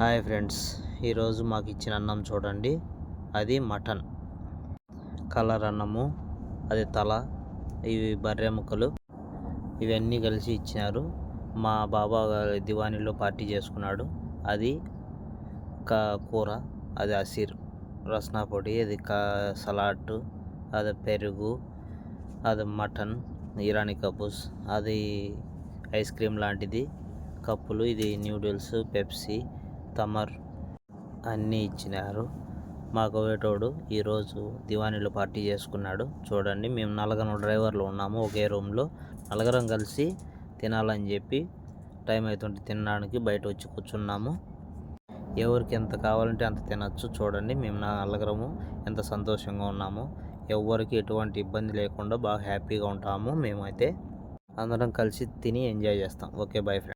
Hi friends ఈరోజు మాకు ఇచ్చిన అన్నం చూడండి. అది మటన్. కలర్ అన్నము అది తల ఇవి బర్రె ముక్కలు ఇవన్నీ కలిసి ఇచ్చినారు. మా బాబా గారి దివాణిలో పార్టీ చేసుకున్నాడు. అది కా కూర అది అసీర్. రస్నా పొడి అది కా సలాడ్ అది పెరుగు అది మటన్ ఇరానీ కపూస్ అది ఐస్ క్రీమ్ లాంటిది కప్పులు ఇది న్యూడిల్స్ పెప్సీ తమర్ అన్నీ ఇచ్చినారు. మా కోవేటోడు ఈరోజు దివానీలో పార్టీ చేసుకున్నాడు. చూడండి మేము నలుగురు డ్రైవర్లు ఉన్నాము ఒకే రూమ్లో. నలుగురం కలిసి తినాలని చెప్పి టైం అవుతుంటే తినడానికి బయట వచ్చి కూర్చున్నాము. ఎవరికి ఎంత కావాలంటే అంత తినచ్చు. చూడండి మేము నలుగురము ఎంత సంతోషంగా ఉన్నాము. ఎవరికి ఎటువంటి ఇబ్బంది లేకుండా బాగా హ్యాపీగా ఉంటాము. మేమైతే అందరం కలిసి తిని ఎంజాయ్ చేస్తాం. Okay boy friend